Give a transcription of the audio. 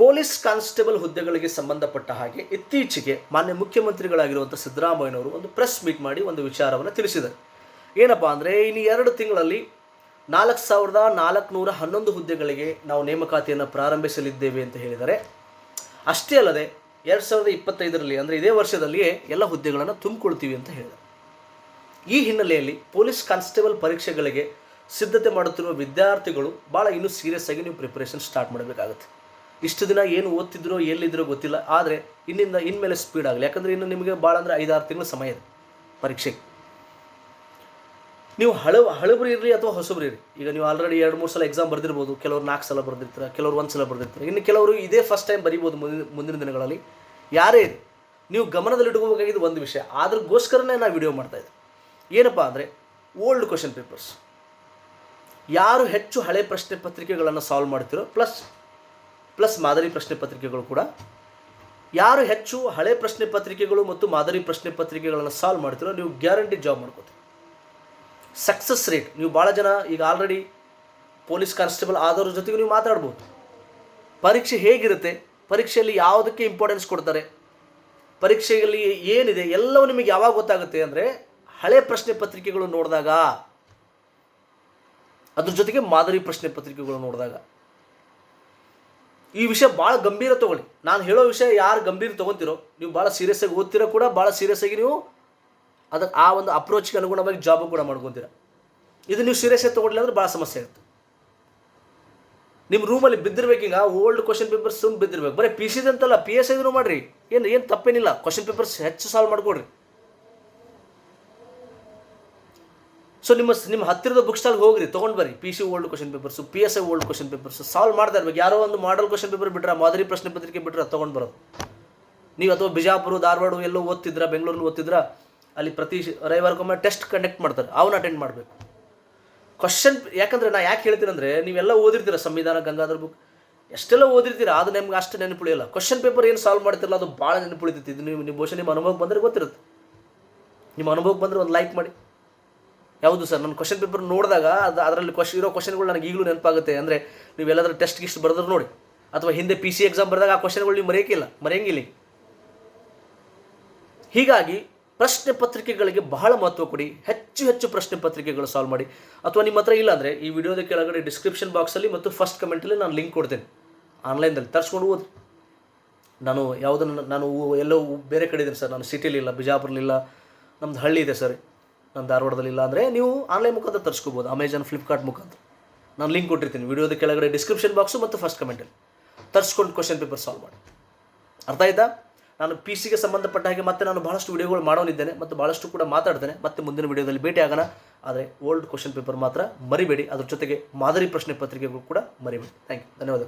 Police constable ಹುದ್ದೆಗಳಿಗೆ ಸಂಬಂಧಪಟ್ಟ ಹಾಗೆ ಇತ್ತೀಚೆಗೆ ಮಾನ್ಯ ಮುಖ್ಯಮಂತ್ರಿಗಳಾಗಿರುವಂಥ ಸಿದ್ದರಾಮಯ್ಯನವರು ಒಂದು ಪ್ರೆಸ್ ಮೀಟ್ ಮಾಡಿ ಒಂದು ವಿಚಾರವನ್ನು ತಿಳಿಸಿದರು. ಏನಪ್ಪ ಅಂದರೆ ಇನ್ನು ಎರಡು ತಿಂಗಳಲ್ಲಿ ನಾಲ್ಕು ಸಾವಿರದ ನಾಲ್ಕುನೂರ ಹನ್ನೊಂದು ಹುದ್ದೆಗಳಿಗೆ ನಾವು ನೇಮಕಾತಿಯನ್ನು ಪ್ರಾರಂಭಿಸಲಿದ್ದೇವೆ ಅಂತ ಹೇಳಿದರೆ, ಅಷ್ಟೇ ಅಲ್ಲದೆ ಎರಡು ಸಾವಿರದ ಇಪ್ಪತ್ತೈದರಲ್ಲಿ ಅಂದರೆ ಇದೇ ವರ್ಷದಲ್ಲಿಯೇ ಎಲ್ಲ ಹುದ್ದೆಗಳನ್ನು ತುಂಬಿಕೊಳ್ತೀವಿ ಅಂತ ಹೇಳಿದರು. ಈ ಹಿನ್ನೆಲೆಯಲ್ಲಿ ಪೊಲೀಸ್ ಕಾನ್ಸ್ಟೇಬಲ್ ಪರೀಕ್ಷೆಗಳಿಗೆ ಸಿದ್ಧತೆ ಮಾಡುತ್ತಿರುವ ವಿದ್ಯಾರ್ಥಿಗಳು ಭಾಳ ಇನ್ನೂ ಸೀರಿಯಸ್ ಆಗಿ ನೀವು ಪ್ರಿಪರೇಷನ್ ಸ್ಟಾರ್ಟ್ ಮಾಡಬೇಕಾಗುತ್ತೆ. ಇಷ್ಟು ದಿನ ಏನು ಓದ್ತಿದ್ರೋ, ಎಲ್ಲಿದ್ರೋ ಗೊತ್ತಿಲ್ಲ. ಆದರೆ ಇನ್ನಿಂದ ಇನ್ಮೇಲೆ ಸ್ಪೀಡ್ ಆಗಲಿ. ಯಾಕಂದರೆ ಇನ್ನು ನಿಮಗೆ ಭಾಳ ಅಂದರೆ ಐದಾರು ತಿಂಗಳು ಸಮಯ ಇದೆ ಪರೀಕ್ಷೆಗೆ ನೀವು ಹಳ ಹಳಬರು ಇರ್ರಿ ಅಥವಾ ಹೊಸಬ್ರು ಇರಿ ಈಗ ನೀವು ಆಲ್ರೆಡಿ ಎರಡು, ಮೂರು ಸಲ ಎಕ್ಸಾಮ್ ಬರೆದಿರ್ಬೋದು. ಕೆಲವರು ನಾಲ್ಕು ಸಲ ಬರೆದಿರ್ತಾರೆ, ಕೆಲವರು ಒಂದು ಸಲ ಬರೆದಿರ್ತಾರೆ. ಇನ್ನು ಕೆಲವರು ಇದೇ ಫಸ್ಟ್ ಟೈಮ್ ಬರೀಬೋದು ಮುಂದಿನ ಮುಂದಿನ ದಿನಗಳಲ್ಲಿ. ಯಾರೇ ಇರಲಿ, ನೀವು ಗಮನದಲ್ಲಿಟ್ಕೋಬೇಕಾಗಿದ್ದು ಒಂದು ವಿಷಯ. ಅದ್ರಗೋಸ್ಕರನೇ ನಾನು ವಿಡಿಯೋ ಮಾಡ್ತಾಯಿದ್ದೆ ಏನಪ್ಪ ಅಂದರೆ ಓಲ್ಡ್ ಕ್ವಶನ್ ಪೇಪರ್ಸ್ ಯಾರು ಹೆಚ್ಚು ಹಳೆ ಪ್ರಶ್ನೆ ಪತ್ರಿಕೆಗಳನ್ನು ಸಾಲ್ವ್ ಮಾಡ್ತಿರೋ ಪ್ಲಸ್ ಪ್ಲಸ್ ಮಾದರಿ ಪ್ರಶ್ನೆ ಪತ್ರಿಕೆಗಳು ಕೂಡ. ಯಾರು ಹೆಚ್ಚು ಹಳೆ ಪ್ರಶ್ನೆ ಪತ್ರಿಕೆಗಳು ಮತ್ತು ಮಾದರಿ ಪ್ರಶ್ನೆ ಪತ್ರಿಕೆಗಳನ್ನು ಸಾಲ್ವ್ ಮಾಡ್ತೀರೋ ನೀವು ಗ್ಯಾರಂಟಿ ಜಾಬ್ ಮಾಡ್ಕೋತೀರಿ. ಸಕ್ಸಸ್ ರೇಟ್ ನೀವು ಭಾಳ ಜನ ಈಗ ಆಲ್ರೆಡಿ ಪೊಲೀಸ್ ಕಾನ್ಸ್ಟೇಬಲ್ ಆದವ್ರ ಜೊತೆಗೆ ನೀವು ಮಾತಾಡ್ಬೋದು. ಪರೀಕ್ಷೆ ಹೇಗಿರುತ್ತೆ, ಪರೀಕ್ಷೆಯಲ್ಲಿ ಯಾವುದಕ್ಕೆ ಇಂಪಾರ್ಟೆನ್ಸ್ ಕೊಡ್ತಾರೆ, ಪರೀಕ್ಷೆಯಲ್ಲಿ ಏನಿದೆ, ಎಲ್ಲವೂ ನಿಮಗೆ ಯಾವಾಗ ಗೊತ್ತಾಗುತ್ತೆ ಅಂದರೆ ಹಳೆ ಪ್ರಶ್ನೆ ಪತ್ರಿಕೆಗಳು ನೋಡಿದಾಗ, ಅದ್ರ ಜೊತೆಗೆ ಮಾದರಿ ಪ್ರಶ್ನೆ ಪತ್ರಿಕೆಗಳು ನೋಡಿದಾಗ. ಈ ವಿಷಯ ಭಾಳ ಗಂಭೀರ ತಗೊಳ್ಳಿ. ನಾನು ಹೇಳೋ ವಿಷಯ ಯಾರು ಗಂಭೀರ ತೊಗೊತಿರೋ, ನೀವು ಭಾಳ ಸೀರಿಯಸ್ ಆಗಿ ಓದ್ತಿರೋ ಕೂಡ, ಭಾಳ ಸೀರಿಯಸ್ ಆಗಿ ನೀವು ಅದಕ್ಕೆ ಆ ಒಂದು ಅಪ್ರೋಚ್ಗೆ ಅನುಗುಣವಾಗಿ ಜಾಬು ಕೂಡ ಮಾಡ್ಕೊತೀರ. ಇದು ನೀವು ಸೀರಿಯಸ್ ಆಗಿ ತೊಗೊಳ್ಳಿ ಅಂದ್ರೆ ಭಾಳ ಸಮಸ್ಯೆ ಆಗುತ್ತೆ. ನಿಮ್ಮ ರೂಮಲ್ಲಿ ಬಿದ್ದಿರ್ಬೇಕೀಗ ಓಲ್ಡ್ ಕ್ವಶನ್ ಪೇಪರ್ಸ್ ಸುಮ್ ಬಿದ್ದಿರ್ಬೇಕು. ಬರೀ ಪಿ ಸಿ ಅಂತಲ್ಲ ಪಿ ಎಸ್ ಐದು ಮಾಡಿರಿ. ಏನು ಏನು ತಪ್ಪೇನಿಲ್ಲ. ಕ್ವಶನ್ ಪೇಪರ್ಸ್ ಹೆಚ್ಚು ಸಾಲ್ವ್ ಮಾಡ್ಕೊಡ್ರಿ. ಸೊ ನಿಮ್ಮ ನಿಮ್ಮ ಹತ್ತಿರದ ಬುಕ್ ಸ್ಟಾಲ್ಗೆ ಹೋಗ್ರಿ, ತೊಗೊಂಡು ಬರ್ರಿ. P C old question papers P S I old question papers solve ಮಾಡ್ತಾ ಇರ್ಬೇಕು ಯಾರೋ ಒಂದು ಮಾಡಲ್ ಕ್ವಶನ್ ಪೇಪರ್ ಬಿಟ್ರೆ ಮಾದರಿ ಪ್ರಶ್ನೆ ಪತ್ರಿಕೆ ಬಿಟ್ರೆ ತೊಗೊಂಡು ಬರೋದು. ನೀವು ಅಥವಾ ಬಿಜಾಪುರ, ಧಾರವಾಡ ಎಲ್ಲೋ ಓದ್ತಿದ್ರ ಬೆಂಗಳೂರಲ್ಲಿ ಓದ್ತಿದ್ರ, ಅಲ್ಲಿ ಪ್ರತಿ ರವಿವಾರಕ್ಕೊಮ್ಮೆ ಟೆಸ್ಟ್ ಕಂಡಕ್ಟ್ ಮಾಡ್ತಾರೆ. ಅವನ್ನ ಅಟೆಂಡ್ ಮಾಡಬೇಕು. ಕ್ವಶನ್ ಯಾಕಂದ್ರೆ ನಾ ಯಾಕೆ ಹೇಳ್ತೀನಿ ಅಂದರೆ, ನೀವೆಲ್ಲ ಓದಿರ್ತೀರ ಸಂವಿಧಾನ, ಗಂಗಾಧರ ಬುಕ್ ಎಷ್ಟೆಲ್ಲ ಓದಿರ್ತೀರ, ಅದು ನಿಮ್ಗೆ ಅಷ್ಟು ನೆನಪುಳಿಯಲ್ಲ. ಕ್ವಶನ್ ಪೇಪರ್ ಏನು ಸಾಲ್ವ್ ಮಾಡ್ತಿರಲ್ಲ ಅದು ಭಾಳ ನೆನಪುಳಿತೈತಿ. ಇದು ನೀವು ನಿಮ್ಮ ಬಹುಶಃ ನಿಮ್ಮ ಅನುಭವಕ್ಕೆ ಬಂದರೆ ಗೊತ್ತಿರುತ್ತೆ. ನಿಮ್ಮ ಅನುಭವಕ್ಕೆ ಬಂದರೆ ಒಂದು ಲೈಕ್ ಮಾಡಿ. ಯಾವುದು ಸರ್? ನನ್ನ ಕ್ವಶನ್ ಪೇಪರ್ ನೋಡಿದಾಗ ಅದು ಅದರಲ್ಲಿ ಕ್ವಶನ್ ಇರೋ ಕ್ವಶನ್ಗಳು ನನಗೆ ಈಗಲೂ ನೆನಪಾಗುತ್ತೆ. ಅಂದರೆ ನೀವು ಎಲ್ಲಾದ್ರೂ ಟೆಸ್ಟ್ ಗಿಸ್ಟ್ ಬರೆದ್ರು ನೋಡಿ. ಅಥವಾ ಹಿಂದೆ ಪಿ ಸಿ ಎಕ್ಸಾಮ್ ಬರೆದಾಗ ಆ ಕ್ವಶನ್ಗಳು ನೀವು ಮರೆಯೋಕ್ಕಿಲ್ಲ ಮರೆಯಂಗಿಲ್ಲ. ಹೀಗಾಗಿ ಪ್ರಶ್ನೆ ಪತ್ರಿಕೆಗಳಿಗೆ ಬಹಳ ಮಹತ್ವ ಕೊಡಿ. ಹೆಚ್ಚು ಹೆಚ್ಚು ಪ್ರಶ್ನೆ ಪತ್ರಿಕೆಗಳು ಸಾಲ್ವ್ ಮಾಡಿ. ಅಥವಾ ನಿಮ್ಮ ಹತ್ರ ಇಲ್ಲ ಅಂದರೆ ಈ ವಿಡಿಯೋದ ಕೆಳಗಡೆ ಡಿಸ್ಕ್ರಿಪ್ಷನ್ ಬಾಕ್ಸಲ್ಲಿ ಮತ್ತು ಫಸ್ಟ್ ಕಮೆಂಟಲ್ಲಿ ನಾನು ಲಿಂಕ್ ಕೊಡ್ತೇನೆ. ಆನ್ಲೈನಲ್ಲಿ ತರಿಸ್ಕೊಂಡು ಓದಿ. ನಾನು ಯಾವುದನ್ನು ನಾನು ಎಲ್ಲೋ ಬೇರೆ ಕಡೆ ಇದ್ದೀನಿ ಸರ್. ನಾನು ಸಿಟಿಲಿಲ್ಲ ಬಿಜಾಪುರಲಿಲ್ಲ ನಮ್ದು ಹಳ್ಳಿ ಇದೆ ಸರ್. ನಮ್ಮ ಧಾರವಾಡದಲ್ಲಿ ಇಲ್ಲ ಅಂದರೆ ನೀವು ಆನ್ಲೈನ್ ಮುಖಾಂತರ ತರಿಸ್ಕೋಬೋದು ಅಮೆಝಾನ್ ಫ್ಲಿಪ್ಕಾರ್ಟ್ ಮುಖಾಂತರ. ನಾನು ಲಿಂಕ್ ಕೊಟ್ಟಿರ್ತೀನಿ ವಿಡಿಯೋದ ಕೆಳಗಡೆ ಡಿಸ್ಕ್ರಿಪ್ಷನ್ ಬಾಕ್ಸು ಮತ್ತು ಫಸ್ಟ್ ಕಮೆಂಟಲ್ಲಿ ತರಿಸ್ಕೊಂಡು ಕ್ವಶನ್ ಪೇಪರ್ ಸಾಲ್ವ್ ಮಾಡಿ. ಅರ್ಥ ಆಯ್ತಾ? ನಾನು ಪಿ ಸಿಗೆ ಸಂಬಂಧಪಟ್ಟ ಹಾಗೆ ಮತ್ತೆ ನಾನು ಬಹಳಷ್ಟು ವಿಡಿಯೋಗಳು ಮಾಡೋನಿದ್ದೇನೆ ಮತ್ತು ಭಾಳಷ್ಟು ಕೂಡ ಮಾತಾಡ್ತೇನೆ. ಮತ್ತೆ ಮುಂದಿನ ವಿಡಿಯೋದಲ್ಲಿ ಭೇಟಿ ಆಗೋಣ. ಆದರೆ ಓಲ್ಡ್ ಕ್ವಶನ್ ಪೇಪರ್ ಮಾತ್ರ ಮರಿಬೇಡಿ. ಅದ್ರ ಜೊತೆಗೆ ಮಾದರಿ ಪ್ರಶ್ನೆ ಪತ್ರಿಕೆಗಳು ಕೂಡ ಮರಿಬೇಡಿ. ಥ್ಯಾಂಕ್ ಯು ಧನ್ಯವಾದ